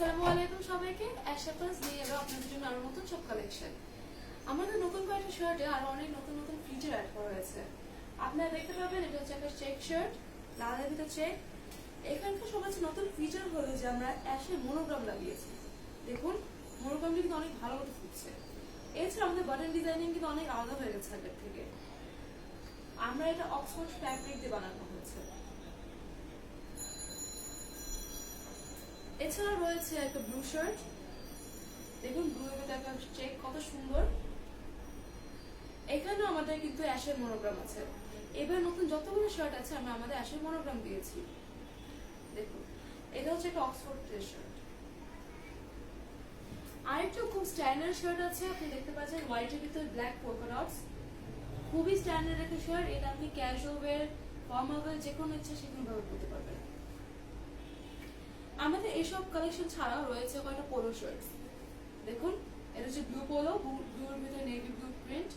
আসসালামু আলাইকুম সবাইকে। অ্যাশাপাস নিয়ে এলো আপনাদের জন্য আরও নতুন সব কালেকশন আমাদের নতুন কয়েকটা শার্টে আরও অনেক নতুন নতুন ফিচার অ্যাড করা হয়েছে। আপনারা দেখতে পাবেন, এটা হচ্ছে একটা চেক শার্ট লালের ভিতর চেক এখানকার সবচেয়ে নতুন ফিচার হলো যে আমরা অ্যাশে মনোগ্রাম লাগিয়েছি। দেখুন মনোগ্রামটা কিন্তু অনেক ভালো মতো ফুটছে। এছাড়া আমাদের বাটন ডিজাইনিং কিন্তু অনেক আলাদা হয়ে গেছে আগের থেকে। আমরা এটা অক্সফোর্ড ফ্যাব্রিক দিয়ে বানানো হয়েছে। এছাড়া রয়েছে একটা ব্লু শার্ট দেখুন ব্লু একটা চেক কত সুন্দর। এখানেও আমাদের কিন্তু অ্যাশের মনোগ্রাম আছে। এবার নতুন যতগুলো শার্ট আছে, আমরা আমাদের অ্যাশের মনোগ্রাম দিয়েছি। দেখুন, এটা হচ্ছে একটা অক্সফোর্ড শার্ট আরেকটা খুব স্ট্যান্ডার্ড শার্ট আছে, আপনি দেখতে পাচ্ছেন হোয়াইটের ভিতরে ব্ল্যাক পোকাডটস খুবই স্ট্যান্ডার্ড একটা শার্ট এটা আপনি ক্যাজুয়াল ওয়্যার ফর্মাল ওয়্যার যে কোনো ইচ্ছা সেখানে ব্যবহার করতে পারবেন। আমাদের এসব কালেকশন ছাড়াও রয়েছে কয়েকটা পোলো শার্ট দেখুন, এটা হচ্ছে ব্লু পোলো ব্লুর ভিতরে নেভি ব্লু প্রিন্ট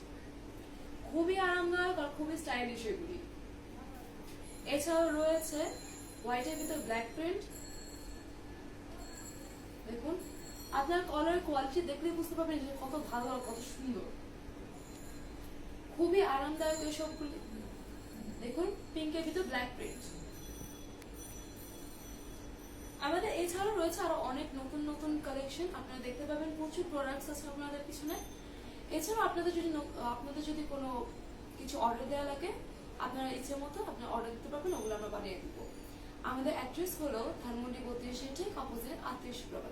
খুবই আরামদায়ক আর খুবই স্টাইলিশ এগুলি। এছাড়াও রয়েছে হোয়াইটের ভিতর ব্ল্যাক প্রিন্ট দেখুন, আপনার কলার কোয়ালিটি দেখলেই বুঝতে পারবেন যে কত ভালো আর কত সুন্দর। খুবই আরামদায়ক এই সবগুলি দেখুন পিঙ্কের ভিতর ব্ল্যাক প্রিন্ট এছাড়াও রয়েছে আরও অনেক নতুন নতুন কালেকশন আপনারা দেখতে পাবেন প্রচুর প্রোডাক্টস আছে আপনাদের পিছনে। এছাড়াও আপনাদের যদি আপনাদের যদি কোনো কিছু অর্ডার দেওয়া লাগে, আপনারা ইচ্ছে মতো আপনারা অর্ডার দিতে পারবেন, ওগুলো আমরা বানিয়ে দিব। আমাদের অ্যাড্রেস হলো ধানমন্ডি বত্রিশ সেটি অপোজিট আত্মীয় শুক্রবার